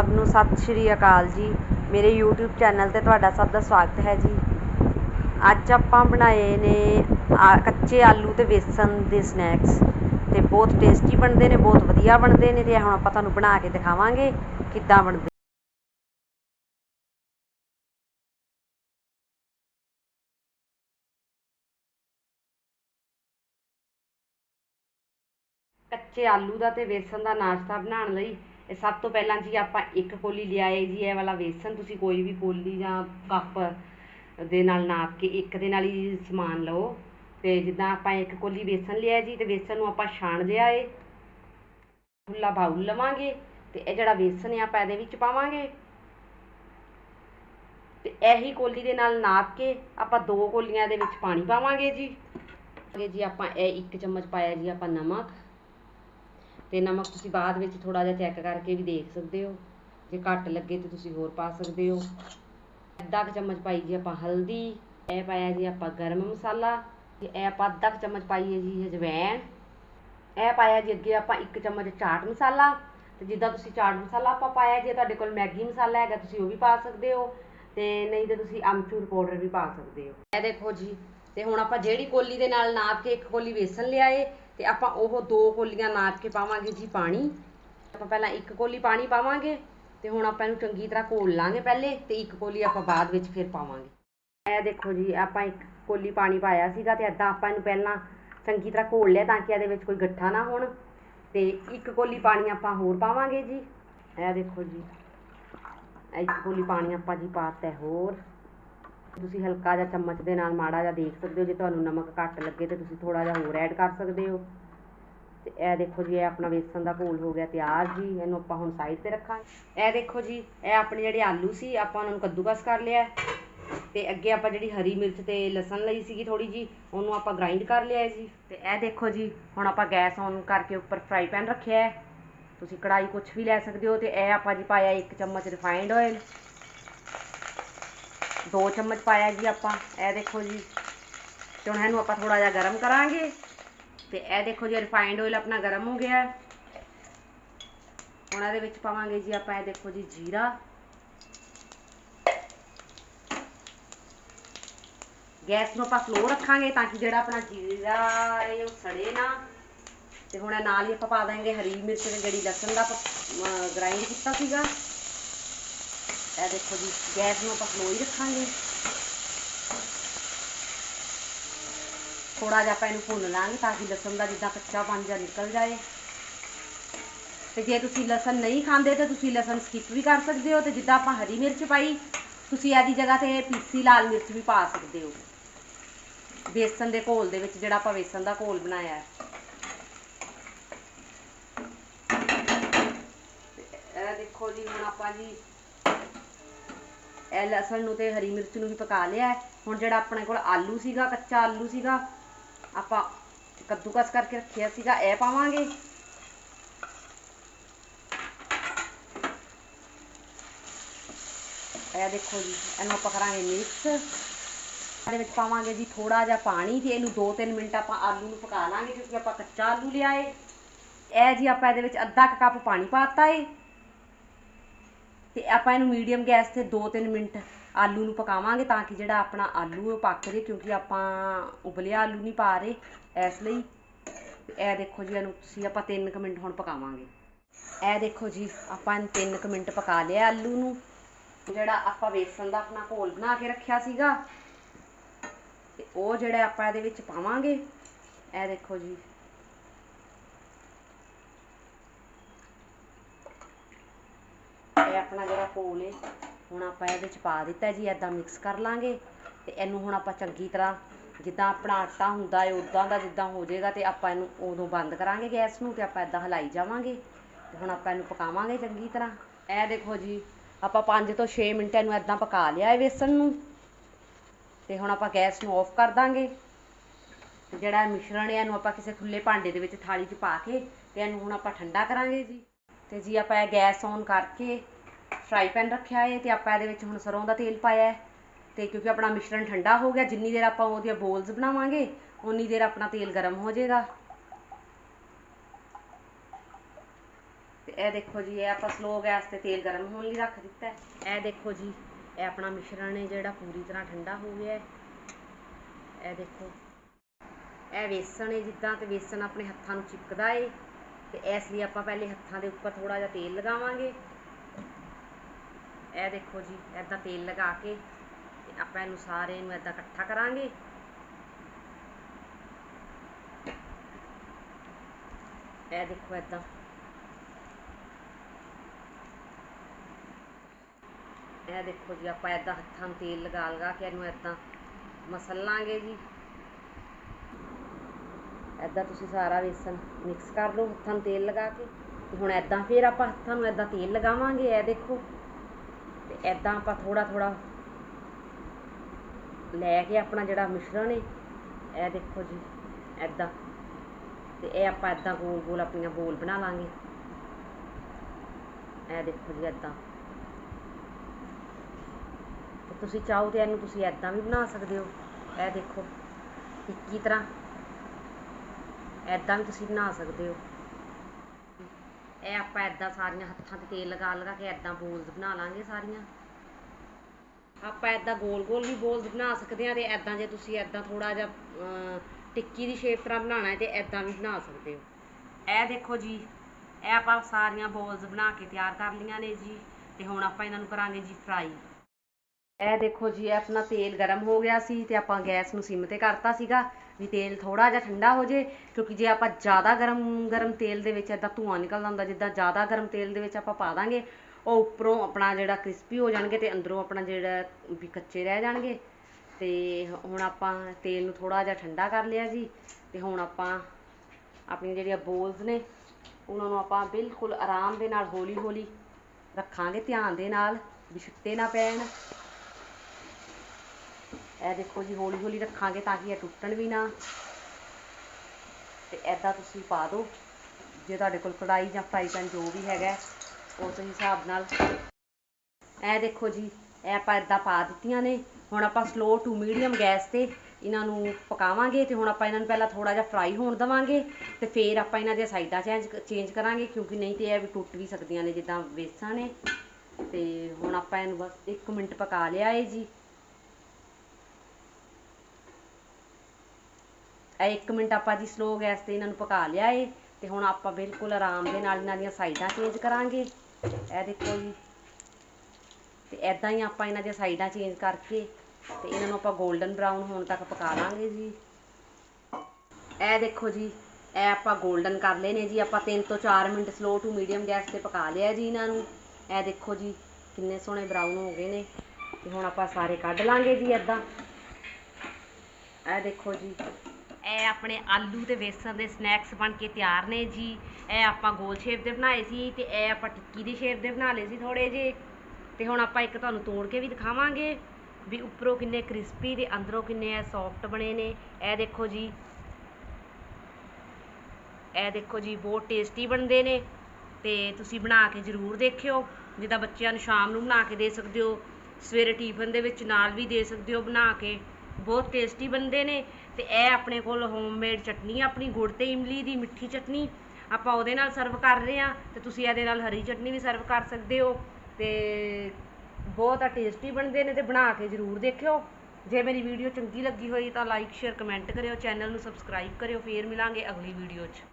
ਸਭ ਨੂੰ ਸਤਿ ਸ਼੍ਰੀ ਅਕਾਲ ਜੀ। ਮੇਰੇ YouTube ਚੈਨਲ ਤੇ ਤੁਹਾਡਾ ਸਭ ਦਾ ਸਵਾਗਤ ਹੈ ਜੀ। ਅੱਜ ਆਪਾਂ ਬਣਾਏ ਨੇ ਕੱਚੇ ਆਲੂ ਤੇ ਵੇਸਣ ਦੇ ਸਨੈਕਸ ਤੇ ਬਹੁਤ ਟੇਸਟੀ ਬਣਦੇ ਨੇ, ਬਹੁਤ ਵਧੀਆ ਬਣਦੇ ਨੇ ਤੇ ਹੁਣ ਆਪਾਂ ਤੁਹਾਨੂੰ ਬਣਾ ਕੇ ਦਿਖਾਵਾਂਗੇ ਕਿੱਦਾਂ ਬਣਦੇ ਕੱਚੇ ਆਲੂ ਦਾ ਤੇ ਵੇਸਣ ਦਾ ਨਾਸ਼ਤਾ ਬਣਾਉਣ ਲਈ ਸਭ ਤੋਂ ਪਹਿਲਾਂ ਜੀ ਆਪਾਂ ਇੱਕ ਕੋਲੀ ਲਿਆਏ ਜੀ, ਇਹ ਵਾਲਾ ਵੇਸਣ, ਤੁਸੀਂ ਕੋਈ ਵੀ ਕੋਲੀ ਜਾਂ ਕੱਪ ਦੇ ਨਾਲ ਨਾਪ ਕੇ ਇੱਕ ਦੇ ਨਾਲ ਹੀ ਸਮਾਨ ਲਓ। ਤੇ ਜਿੱਦਾਂ ਆਪਾਂ ਇੱਕ ਕੋਲੀ ਵੇਸਣ ਲਿਆ ਜੀ, ਤੇ ਵੇਸਣ ਨੂੰ ਆਪਾਂ ਛਾਣ ਲਿਆ ਏ ਖੁੱਲਾ ਬਾਉਲ ਲਵਾਂਗੇ, ਤੇ ਇਹ ਜਿਹੜਾ ਵੇਸਣ ਆ ਆਪਾਂ ਇਹਦੇ ਵਿੱਚ ਪਾਵਾਂਗੇ। ਤੇ ਇਹੀ ਕੋਲੀ ਦੇ ਨਾਲ ਨਾਪ ਕੇ ਆਪਾਂ ਦੋ ਕੋਲੀਆਂ ਦੇ ਵਿੱਚ ਪਾਣੀ ਪਾਵਾਂਗੇ ਜੀ। ਇਹ ਜੀ ਆਪਾਂ ਇਹ ਇੱਕ ਚਮਚ ਪਾਇਆ ਜੀ ਆਪਾਂ ਨਮਕ। ਅਤੇ ਨਮਕ ਤੁਸੀਂ ਬਾਅਦ ਵਿੱਚ ਥੋੜ੍ਹਾ ਜਿਹਾ ਚੈੱਕ ਕਰਕੇ ਵੀ ਦੇਖ ਸਕਦੇ ਹੋ। ਜੇ ਘੱਟ ਲੱਗੇ ਤਾਂ ਤੁਸੀਂ ਹੋਰ ਪਾ ਸਕਦੇ ਹੋ। ਅੱਧਾ ਕੁ ਚਮਚ ਪਾਈ ਜੀ ਆਪਾਂ ਹਲਦੀ, ਇਹ ਪਾਇਆ ਜੀ ਆਪਾਂ ਗਰਮ ਮਸਾਲਾ ਤੇ ਇਹ ਆਪਾਂ ਅੱਧਾ ਕੁ ਚਮਚ ਪਾਈਏ ਜੀ ਅਜਵੈਣ। ਇਹ ਪਾਇਆ ਜੀ ਅੱਗੇ ਆਪਾਂ ਇੱਕ ਚਮਚ ਚਾਟ ਮਸਾਲਾ ਤੇ ਜਿੱਦਾਂ ਤੁਸੀਂ ਚਾਟ ਮਸਾਲਾ ਆਪਾਂ ਪਾਇਆ ਜੇ ਤੁਹਾਡੇ ਕੋਲ ਮੈਗੀ ਮਸਾਲਾ ਹੈਗਾ ਤੁਸੀਂ ਉਹ ਵੀ ਪਾ ਸਕਦੇ ਹੋ ਤੇ ਨਹੀਂ ਤੇ ਤੁਸੀਂ ਅਮਚੂਰ ਪਾਊਡਰ ਵੀ ਪਾ ਸਕਦੇ ਹੋ। ਇਹ ਦੇਖੋ ਜੀ ਤੇ ਹੁਣ ਆਪਾਂ ਜਿਹੜੀ ਕੋਲੀ ਦੇ ਨਾਲ ਨਾਪ ਕੇ ਇੱਕ ਕੋਲੀ ਵੇਸਣ ਲਿਆਏ ਤੇ ਆਪਾਂ ਉਹ ਦੋ ਕੋਲੀਆਂ ਨਾਪ ਕੇ ਪਾਵਾਂਗੇ ਜੀ ਪਾਣੀ। ਆਪਾਂ ਪਹਿਲਾਂ ਇੱਕ ਕੋਲੀ ਪਾਣੀ ਪਾਵਾਂਗੇ ਤੇ ਹੁਣ ਆਪਾਂ ਇਹਨੂੰ ਚੰਗੀ ਤਰ੍ਹਾਂ ਘੋਲ ਲਾਂਗੇ ਪਹਿਲੇ ਤੇ ਇੱਕ ਕੋਲੀ ਆਪਾਂ ਬਾਅਦ ਵਿੱਚ ਫਿਰ ਪਾਵਾਂਗੇ। ਇਹ ਦੇਖੋ ਜੀ, ਆਪਾਂ ਇੱਕ ਕੋਲੀ ਪਾਣੀ ਪਾਇਆ ਸੀਗਾ ਤੇ ਏਦਾਂ ਆਪਾਂ ਇਹਨੂੰ ਪਹਿਲਾਂ ਚੰਗੀ ਤਰ੍ਹਾਂ ਘੋਲ ਲਿਆ ਤਾਂ ਕਿ ਇਹਦੇ ਵਿੱਚ ਕੋਈ ਗੱਠਾ ਨਾ ਹੋਣ। ਤੇ ਇੱਕ ਕੋਲੀ ਪਾਣੀ ਆਪਾਂ ਹੋਰ ਪਾਵਾਂਗੇ ਜੀ। ਇਹ ਦੇਖੋ ਜੀ ਇੱਕ ਕੋਲੀ ਪਾਣੀ ਆਪਾਂ ਜੀ ਪਾਤਾ ਹੋਰ। ਤੁਸੀਂ ਹਲਕਾ ਜਿਹਾ ਚਮਚ ਦੇ ਨਾਲ ਮਾੜਾ ਜਿਹਾ ਦੇਖ ਸਕਦੇ ਹੋ। ਜੇ ਤੁਹਾਨੂੰ ਨਮਕ ਘੱਟ ਲੱਗੇ ਤੇ ਤੁਸੀਂ ਥੋੜਾ ਜਿਹਾ ਹੋਰ ਐਡ ਕਰ ਸਕਦੇ ਹੋ। ਤੇ ਇਹ ਦੇਖੋ ਜੀ, ਇਹ ਆਪਣਾ ਵੇਸਣ ਦਾ ਘੋਲ ਹੋ ਗਿਆ ਤਿਆਰ ਜੀ। ਇਹਨੂੰ ਆਪਾਂ ਹੁਣ ਸਾਈਡ ਤੇ ਰੱਖਾਂਗੇ। ਇਹ ਦੇਖੋ ਜੀ, ਇਹ ਆਪਣੇ ਜਿਹੜੇ ਆਲੂ ਸੀ, ਆਪਾਂ ਉਹਨਾਂ ਨੂੰ ਕੱਦੂਕਸ ਕਰ ਲਿਆ। ਤੇ ਅੱਗੇ ਆਪਾਂ ਜਿਹੜੀ ਹਰੀ ਮਿਰਚ ਤੇ ਲਸਣ ਲਈ ਸੀਗੀ ਥੋੜੀ ਜੀ, ਉਹਨੂੰ ਆਪਾਂ ਗ੍ਰਾਈਂਡ ਕਰ ਲਿਆ ਜੀ। ਤੇ ਇਹ ਦੇਖੋ ਜੀ, ਹੁਣ ਆਪਾਂ ਗੈਸ ਔਨ ਕਰਕੇ ਉੱਪਰ ਫਰਾਈ ਪੈਨ ਰੱਖਿਆ ਹੈ। ਤੁਸੀਂ ਕੜਾਈ ਕੁਝ ਵੀ ਲੈ ਸਕਦੇ ਹੋ ਤੇ ਇਹ ਆਪਾਂ ਜੀ ਪਾਇਆ ਇੱਕ ਚਮਚ ਰਿਫਾਈਨਡ ਆਇਲ ਦੋ ਚਮਚ ਪਾਇਆ ਜੀ ਆਪਾਂ, ਇਹ ਦੇਖੋ ਜੀ। ਤੇ ਹੁਣ ਇਹਨੂੰ ਆਪਾਂ ਥੋੜਾ ਜਿਹਾ ਗਰਮ ਕਰਾਂਗੇ। ਤੇ ਇਹ ਦੇਖੋ ਜੀ ਰਿਫਾਈਨਡ ਆਇਲ ਆਪਣਾ ਗਰਮ ਹੋ ਗਿਆ। ਹੁਣ ਇਹਦੇ ਵਿੱਚ ਪਾਵਾਂਗੇ ਜੀ ਆਪਾਂ ਇਹ ਦੇਖੋ ਜੀ ਜੀਰਾ। ਗੈਸ ਨੂੰ ਆਪਾਂ ਸਲੋ ਰੱਖਾਂਗੇ ਤਾਂ ਕਿ ਜਿਹੜਾ ਆਪਣਾ ਜੀਰਾ ਹੈ ਉਹ ਸੜੇ ਨਾ। ਤੇ ਹੁਣ ਇਹ ਨਾਲ ਹੀ ਆਪਾਂ ਪਾ ਦਾਂਗੇ ਹਰੀ ਮਿਰਚ ਤੇ ਜਿਹੜੀ ਲਸਣ ਦਾ ਗ੍ਰਾਈਂਡ ਕੀਤਾ ਸੀਗਾ। ਇਹ ਦੇਖੋ ਜੀ, ਗੈਸ ਨੂੰ ਆਪਾਂ ਸਲੋ ਹੀ ਰੱਖਾਂਗੇ। ਥੋੜਾ ਜਿਹਾ ਆਪਾਂ ਇਹਨੂੰ ਭੁੰਨ ਲਾਂਗੇ ਤਾਂ ਕਿ ਲਸਣ ਦਾ ਜਿੱਦਾਂ ਕੱਚਾ ਜਿਹਾ ਨਿਕਲ ਜਾਏ। ਤੇ ਜੇ ਤੁਸੀਂ ਲਸਣ ਨਹੀਂ ਖਾਂਦੇ ਤੇ ਤੁਸੀਂ ਲਸਣ ਸਕਿਪ ਵੀ ਕਰ ਸਕਦੇ ਹੋ ਤੇ ਜਿੱਦਾਂ ਆਪਾਂ ਹਰੀ ਮਿਰਚ ਪਾਈ, ਤੁਸੀਂ ਇਹਦੀ ਜਗ੍ਹਾ ਤੇ ਪੀਸੀ ਲਾਲ ਮਿਰਚ ਵੀ ਪਾ ਸਕਦੇ ਹੋ। ਬੇਸਣ ਦੇ ਘੋਲ ਦੇ ਵਿੱਚ ਜਿਹੜਾ ਆਪਾਂ ਬੇਸਣ ਦਾ ਘੋਲ ਬਣਾਇਆ ਹੈ। ਇਹ ਦੇਖੋ ਜੀ, ਹੁਣ ਆਪਾਂ ਜੀ ਇਹ ਲਸਣ ਨੂੰ ਤੇ ਹਰੀ ਮਿਰਚ ਨੂੰ ਵੀ ਪਕਾ ਲਿਆ ਹੁਣ ਜਿਹੜਾ ਆਪਣੇ ਕੋਲ ਆਲੂ ਸੀਗਾ, ਕੱਚਾ ਆਲੂ ਸੀਗਾ, ਆਪਾਂ ਕੱਦੂਕਸ ਕਰਕੇ ਰੱਖਿਆ ਸੀਗਾ, ਇਹ ਪਾਵਾਂਗੇ। ਇਹ ਦੇਖੋ ਜੀ, ਇਹਨੂੰ ਆਪਾਂ ਕਰਾਂਗੇ ਮਿਕਸ। ਇਹਦੇ ਵਿੱਚ ਪਾਵਾਂਗੇ ਜੀ ਥੋੜਾ ਜਿਹਾ ਪਾਣੀ, ਤੇ ਇਹਨੂੰ 2-3 ਮਿੰਟ ਆਪਾਂ ਆਲੂ ਨੂੰ ਪਕਾ ਲਾਂਗੇ, ਕਿਉਂਕਿ ਆਪਾਂ ਕੱਚਾ ਆਲੂ ਲਿਆ ਏ ਇਹ ਜੀ ਆਪਾਂ ਇਹਦੇ ਵਿੱਚ ਅੱਧਾ ਕੁ ਕੱਪ ਪਾਣੀ ਪਾਤਾ ਏ। ਤੇ ਆਪਾਂ ਇਹਨੂੰ ਮੀਡੀਅਮ ਗੈਸ ਤੇ 2-3 ਮਿੰਟ ਆਲੂ ਨੂੰ ਪਕਾਵਾਂਗੇ ਤਾਂ ਕਿ ਜਿਹੜਾ ਆਪਣਾ ਆਲੂ ਉਹ ਪੱਕ ਜੇ, ਕਿਉਂਕਿ ਆਪਾਂ ਉਬਲਿਆ ਆਲੂ ਨਹੀਂ ਪਾ ਰਹੇ ਇਸ ਲਈ। ਇਹ ਦੇਖੋ ਜੀ, ਇਹਨੂੰ ਤੁਸੀਂ ਆਪਾਂ 3 ਮਿੰਟ ਹੁਣ ਪਕਾਵਾਂਗੇ। ਇਹ ਦੇਖੋ ਜੀ, ਆਪਾਂ ਇਹਨੂੰ 3 ਮਿੰਟ ਪਕਾ ਲਿਆ ਆਲੂ ਨੂੰ। ਜਿਹੜਾ ਆਪਾਂ ਵੇਸਣ ਦਾ ਆਪਣਾ ਘੋਲ ਬਣਾ ਕੇ ਰੱਖਿਆ ਸੀਗਾ, ਤੇ ਉਹ ਜਿਹੜਾ ਆਪਾਂ ਇਹਦੇ ਵਿੱਚ ਪਾਵਾਂਗੇ। ਇਹ ਦੇਖੋ ਜੀ ਇਹ ਆਪਣਾ ਜਿਹੜਾ ਘੋਲ ਹੈ ਹੁਣ ਆਪਾਂ ਇਹਦੇ 'ਚ ਪਾ ਦਿੱਤਾ ਜੀ ਐਦਾਂ ਮਿਕਸ ਕਰ ਲਾਂਗੇ। ਤੇ ਇਹਨੂੰ ਹੁਣ ਆਪਾਂ ਚੰਗੀ ਤਰ੍ਹਾਂ ਜਿੱਦਾਂ ਆਪਣਾ ਆਟਾ ਹੁੰਦਾ ਹੈ ਉਦਾਂ ਦਾ ਜਿੱਦਾਂ ਹੋ ਜਾਏਗਾ ਤੇ ਆਪਾਂ ਇਹਨੂੰ ਉਦੋਂ ਬੰਦ ਕਰਾਂਗੇ ਗੈਸ ਨੂੰ ਤੇ ਆਪਾਂ ਐਦਾਂ ਹਲਾਈ ਜਾਵਾਂਗੇ। ਤੇ ਹੁਣ ਆਪਾਂ ਇਹਨੂੰ ਪਕਾਵਾਂਗੇ ਚੰਗੀ ਤਰ੍ਹਾਂ। ਇਹ ਦੇਖੋ ਜੀ, ਆਪਾਂ 5 ਤੋਂ 6 ਮਿੰਟ ਇਹਨੂੰ ਐਦਾਂ ਪਕਾ ਲਿਆ ਹੈ ਵੇਸਣ ਨੂੰ। ਤੇ ਹੁਣ ਆਪਾਂ ਗੈਸ ਨੂੰ ਆਫ ਕਰ ਦਾਂਗੇ। ਜਿਹੜਾ ਮਿਸ਼ਰਣ ਹੈ ਇਹਨੂੰ ਆਪਾਂ ਕਿਸੇ ਖੁੱਲੇ ਭਾਂਡੇ ਦੇ ਵਿੱਚ ਥਾਲੀ 'ਚ ਪਾ ਕੇ ਤੇ ਇਹਨੂੰ ਹੁਣ ਆਪਾਂ ਠੰਡਾ ਕਰਾਂਗੇ ਜੀ। ਤੇ ਜੀ ਆਪਾਂ ਇਹ ਗੈਸ ਔਨ ਕਰਕੇ ਫਰਾਈ ਪੈਨ ਰੱਖਿਆ ਹੈ ਤੇ ਆਪਾਂ ਇਹਦੇ ਵਿੱਚ ਹੁਣ ਸਰੋਂ ਦਾ ਤੇਲ ਪਾਇਆ ਹੈ ਤੇ ਕਿਉਂਕਿ ਆਪਣਾ ਮਿਸ਼ਰਣ ਠੰਡਾ ਹੋ ਗਿਆ, ਜਿੰਨੀ ਦੇਰ ਆਪਾਂ ਉਹਦੀਆਂ ਬੋਲਸ ਬਣਾਵਾਂਗੇ ਉਨੀ ਦੇਰ ਆਪਣਾ ਤੇਲ ਗਰਮ ਹੋ ਜਾਏਗਾ। ਤੇ ਇਹ ਦੇਖੋ ਜੀ, ਇਹ ਆਪਾਂ ਸਲੋ ਗੈਸ ਤੇ ਤੇਲ ਗਰਮ ਹੋਣ ਲਈ ਰੱਖ ਦਿੱਤਾ ਹੈ ਇਹ ਦੇਖੋ ਜੀ, ਇਹ ਆਪਣਾ ਮਿਸ਼ਰਣ ਹੈ ਜਿਹੜਾ ਪੂਰੀ ਤਰ੍ਹਾਂ ਠੰਡਾ ਹੋ ਗਿਆ ਹੈ ਇਹ ਦੇਖੋ, ਇਹ ਵੇਸਣ ਹੈ ਜਿੱਦਾਂ ਤੇ ਵੇਸਣ ਆਪਣੇ ਹੱਥਾਂ ਨੂੰ ਚਿਪਕਦਾ ਏ। ਤੇ ਇਸ ਲਈ ਆਪਾਂ ਪਹਿਲੇ ਹੱਥਾਂ ਦੇ ਉੱਪਰ ਥੋੜਾ ਜਿਹਾ ਤੇਲ ਲਗਾਵਾਂਗੇ। ਇਹ ਦੇਖੋ ਜੀ ਐਦਾਂ ਤੇਲ ਲਗਾ ਕੇ ਤੇ ਆਪਾਂ ਇਹਨੂੰ ਸਾਰੇ ਨੂੰ ਐਦਾਂ ਇਕੱਠਾ ਕਰਾਂਗੇ। ਇਹ ਦੇਖੋ ਐਦਾਂ ਇਹ ਦੇਖੋ ਜੀ, ਆਪਾਂ ਐਦਾਂ ਹੱਥਾਂ ਨੂੰ ਤੇਲ ਲਗਾ ਲਗਾ ਕੇ ਇਹਨੂੰ ਐਦਾਂ ਮਸਲ ਲਾਂਗੇ ਜੀ। ਐਦਾਂ ਤੁਸੀਂ ਸਾਰਾ ਵੇਸਣ ਮਿਕਸ ਕਰ ਲਓ ਹੱਥਾਂ ਨੂੰ ਤੇਲ ਲਗਾ ਕੇ ਤੇ ਹੁਣ ਐਦਾਂ ਫੇਰ ਆਪਾਂ ਹੱਥਾਂ ਨੂੰ ਐਦਾਂ ਤੇਲ ਲਗਾਵਾਂਗੇ, ਇਹ ਦੇਖੋ। ਤੇ ਐਦਾਂ ਆਪਾਂ ਥੋੜਾ ਥੋੜਾ ਲੈ ਕੇ ਆਪਣਾ ਜਿਹੜਾ ਮਿਸ਼ਰਣ ਹੈ ਇਹ ਦੇਖੋ ਜੀ ਐਦਾਂ ਤੇ ਇਹ ਆਪਾਂ ਐਦਾਂ ਗੋਲ ਗੋਲ ਆਪਣੀਆਂ ਬੋਲ ਬਣਾ ਲਾਂਗੇ। ਇਹ ਦੇਖੋ ਜੀ ਐਦਾਂ ਤੁਸੀਂ ਚਾਹੋ ਤੇ ਇਹਨੂੰ ਤੁਸੀਂ ਐਦਾਂ ਵੀ ਬਣਾ ਸਕਦੇ ਹੋ। ਇਹ ਦੇਖੋ ਟਿੱਕੀ ਤਰ੍ਹਾਂ। ਐਦਾਂ ਵੀ ਤੁਸੀਂ ਬਣਾ ਸਕਦੇ ਹੋ। ਇਹ ਆਪਾਂ ਐਦਾਂ ਸਾਰੀਆਂ ਹੱਥਾਂ ਤੇ ਤੇਲ ਲਗਾ ਲਗਾ ਕੇ ਐਦਾਂ ਬੋਲਸ ਬਣਾ ਲਾਂਗੇ ਸਾਰੀਆਂ। ਆਪਾਂ ਐਦਾਂ ਗੋਲ ਗੋਲ ਵੀ ਬੋਲਸ ਬਣਾ ਸਕਦੇ ਹਾਂ ਤੇ ਐਦਾਂ ਜੇ ਤੁਸੀਂ ਐਦਾਂ ਥੋੜਾ ਜਿਹਾ ਟਿੱਕੀ ਦੀ ਸ਼ੇਪ ਤਰ੍ਹਾਂ ਬਣਾਉਣਾ ਹੈ ਤੇ ਐਦਾਂ ਵੀ ਬਣਾ ਸਕਦੇ ਹੋ। ਇਹ ਦੇਖੋ ਜੀ, ਇਹ ਆਪਾਂ ਸਾਰੀਆਂ ਬੋਲਸ ਬਣਾ ਕੇ ਤਿਆਰ ਕਰ ਲਈਆਂ ਨੇ ਜੀ ਤੇ ਹੁਣ ਆਪਾਂ ਇਹਨਾਂ ਨੂੰ ਕਰਾਂਗੇ ਜੀ ਫਰਾਈ। ਇਹ ਦੇਖੋ ਜੀ, ਇਹ ਆਪਣਾ ਤੇਲ ਗਰਮ ਹੋ ਗਿਆ ਸੀ ਤੇ ਆਪਾਂ ਗੈਸ ਨੂੰ ਸਿਮ ਤੇ ਕਰਤਾ ਸੀਗਾ। ਵੀ ਤੇਲ ਥੋੜਾ ਜਿਹਾ ਠੰਡਾ ਹੋ ਜੇ, ਕਿਉਂਕਿ ਜੇ ਆਪਾਂ ਜ਼ਿਆਦਾ ਗਰਮ ਗਰਮ ਤੇਲ ਦੇ ਵਿੱਚ ਏਦਾਂ ਧੂਆਂ ਨਿਕਲਦਾ ਹੁੰਦਾ, ਜਿੱਦਾਂ ਜ਼ਿਆਦਾ ਗਰਮ ਤੇਲ ਦੇ ਵਿੱਚ ਆਪਾਂ ਪਾ ਦਾਂਗੇ, ਉਹ ਉੱਪਰੋਂ ਆਪਣਾ ਜਿਹੜਾ ਕ੍ਰਿਸਪੀ ਹੋ ਜਾਣਗੇ ਤੇ ਅੰਦਰੋਂ ਆਪਣਾ ਜਿਹੜਾ ਵੀ ਕੱਚੇ ਰਹਿ ਜਾਣਗੇ। ਤੇ ਹੁਣ ਆਪਾਂ ਤੇਲ ਨੂੰ ਥੋੜਾ ਜਿਹਾ ਠੰਡਾ ਕਰ ਲਿਆ ਜੀ, ਤੇ ਹੁਣ ਆਪਾਂ ਆਪਣੀਆਂ ਜਿਹੜੀਆਂ ਬੋਲਸ ਨੇ, ਉਹਨਾਂ ਨੂੰ ਆਪਾਂ ਬਿਲਕੁਲ ਆਰਾਮ ਦੇ ਨਾਲ ਹੌਲੀ ਹੌਲੀ ਰੱਖਾਂਗੇ ਧਿਆਨ ਦੇ ਨਾਲ ਵੀ ਛਿੱਟੇ ਨਾ ਪੈਣ। ਇਹ ਦੇਖੋ ਜੀ, ਹੌਲੀ ਹੌਲੀ ਰੱਖਾਂਗੇ ਤਾਂ ਕਿ ਇਹ ਟੁੱਟਣ ਵੀ ਨਾ। ਤੇ ਐਦਾਂ ਤੁਸੀਂ ਪਾ ਦਿਓ। ਜੇ ਤੁਹਾਡੇ ਕੋਲ ਕੜਾਈ ਜਾਂ ਫਰਾਈ ਪੈਨ ਜੋ ਵੀ ਹੈਗਾ ਉਸ ਹਿਸਾਬ ਨਾਲ। ਇਹ ਦੇਖੋ ਜੀ, ਇਹ ਆਪਾਂ ਐਦਾਂ ਪਾ ਦਿੱਤੀਆਂ ਨੇ। ਹੁਣ ਆਪਾਂ ਸਲੋ ਟੂ ਮੀਡੀਅਮ ਗੈਸ ਤੇ ਇਹਨਾਂ ਨੂੰ ਪਕਾਵਾਂਗੇ ਤੇ ਹੁਣ ਆਪਾਂ ਇਹਨਾਂ ਨੂੰ ਪਹਿਲਾਂ ਥੋੜਾ ਜਿਹਾ ਫਰਾਈ ਹੋਣ ਦਵਾਂਗੇ ਤੇ ਫਿਰ ਆਪਾਂ ਇਹਨਾਂ ਦੀਆਂ ਸਾਈਡਾਂ ਚੇਂਜ ਚੇਂਜ ਕਰਾਂਗੇ ਕਿਉਂਕਿ ਨਹੀਂ ਤੇ ਇਹ ਵੀ ਟੁੱਟ ਵੀ ਸਕਦੀਆਂ ਨੇ ਜਿੱਦਾਂ ਵੇਸਾਂ ਨੇ। ਤੇ ਹੁਣ ਆਪਾਂ ਇਹਨੂੰ ਬਸ 1 ਮਿੰਟ ਪਕਾ ਲਿਆ ਏ ਜੀ। ਇਹ 1 ਮਿੰਟ ਆਪਾਂ ਜੀ ਸਲੋ ਗੈਸ ਤੇ ਇਹਨਾਂ ਨੂੰ ਪਕਾ ਲਿਆ ਏ, ਤੇ ਹੁਣ ਆਪਾਂ ਬਿਲਕੁਲ ਆਰਾਮ ਦੇ ਨਾਲ ਇਹਨਾਂ ਦੀਆਂ ਸਾਈਡਾਂ ਚੇਂਜ ਕਰਾਂਗੇ। ਇਹ ਦੇਖੋ ਜੀ, ਤੇ ਐਦਾਂ ਹੀ ਆਪਾਂ ਇਹਨਾਂ ਦੀਆਂ ਸਾਈਡਾਂ ਚੇਂਜ ਕਰਕੇ ਤੇ ਇਹਨਾਂ ਨੂੰ ਆਪਾਂ 골ਡਨ ਬਰਾਊਨ ਹੋਣ ਤੱਕ ਪਕਾ ਲਾਂਗੇ ਜੀ। ਇਹ ਦੇਖੋ ਜੀ, ਇਹ ਆਪਾਂ 골ਡਨ ਕਰ ਲਏ ਨੇ ਜੀ, ਆਪਾਂ 3 ਤੋਂ 4 minute slow to medium gas ਤੇ ਪਕਾ ਲਿਆ ਜੀ ਇਹਨਾਂ ਨੂੰ। ਇਹ ਦੇਖੋ ਜੀ, ਕਿੰਨੇ ਸੋਹਣੇ ਬਰਾਊਨ ਹੋ ਗਏ ਨੇ, ਤੇ ਹੁਣ ਆਪਾਂ ਸਾਰੇ ਕੱਢ ਲਾਂਗੇ ਜੀ ਐਦਾਂ ਇਹ ਦੇਖੋ ਜੀ ਇਹ ਆਪਣੇ ਆਲੂ ਤੇ ਵੇਸਣ ਦੇ ਸਨੈਕਸ ਬਣ ਕੇ ਤਿਆਰ ਨੇ ਜੀ। ਇਹ ਆਪਾਂ ਗੋਲ ਸ਼ੇਪ ਦੇ ਬਣਾਏ ਸੀ ਤੇ ਇਹ ਆਪਾਂ ਟਿੱਕੀ ਦੀ ਸ਼ੇਪ ਦੇ ਬਣਾ ਲਏ ਸੀ ਥੋੜੇ ਜੇ ਤੇ ਹੁਣ ਆਪਾਂ ਇੱਕ ਤੁਹਾਨੂੰ ਤੋੜ ਕੇ ਵੀ ਦਿਖਾਵਾਂਗੇ ਵੀ ਉੱਪਰੋਂ ਕਿੰਨੇ ਕ੍ਰਿਸਪੀ ਤੇ ਅੰਦਰੋਂ ਕਿੰਨੇ ਐ ਸੌਫਟ ਬਣੇ ਨੇ। ਇਹ ਦੇਖੋ ਜੀ। ਇਹ ਦੇਖੋ ਜੀ, ਬਹੁਤ ਟੇਸਟੀ ਬਣਦੇ ਨੇ। ਤੇ ਤੁਸੀਂ ਬਣਾ ਕੇ ਜ਼ਰੂਰ ਦੇਖਿਓ। ਜਿੱਦਾਂ ਬੱਚਿਆਂ ਨੂੰ ਸ਼ਾਮ ਨੂੰ ਬਣਾ ਕੇ ਦੇ ਸਕਦੇ ਹੋ। ਸਵੇਰੇ ਟਿਫਨ ਦੇ ਵਿੱਚ ਨਾਲ ਵੀ ਦੇ ਸਕਦੇ ਹੋ ਬਣਾ ਕੇ। ਬਹੁਤ ਟੇਸਟੀ ਬਣਦੇ ਨੇ ਤੇ ਇਹ ਆਪਣੇ ਕੋਲ ਹੋਮਮੇਡ ਚਟਨੀ ਆ, ਆਪਣੀ ਗੁੜ ਤੇ ਇਮਲੀ ਦੀ ਮਿੱਠੀ ਚਟਨੀ। ਆਪਾਂ ਉਹਦੇ ਨਾਲ ਸਰਵ ਕਰ ਰਹੇ ਆ ਤੇ ਤੁਸੀਂ ਇਹਦੇ ਨਾਲ ਹਰੀ ਚਟਨੀ ਵੀ ਸਰਵ ਕਰ ਸਕਦੇ ਹੋ ਤੇ ਬਹੁਤ ਆ ਟੇਸਟੀ ਬਣਦੇ ਨੇ ਤੇ ਬਣਾ ਕੇ ਜ਼ਰੂਰ ਦੇਖਿਓ। ਜੇ ਮੇਰੀ ਵੀਡੀਓ ਚੰਗੀ ਲੱਗੀ ਹੋਈ ਤਾਂ ਲਾਈਕ ਸ਼ੇਅਰ ਕਮੈਂਟ ਕਰਿਓ ਚੈਨਲ ਨੂੰ ਸਬਸਕ੍ਰਾਈਬ ਕਰਿਓ, ਫੇਰ ਮਿਲਾਂਗੇ ਅਗਲੀ ਵੀਡੀਓ 'ਚ।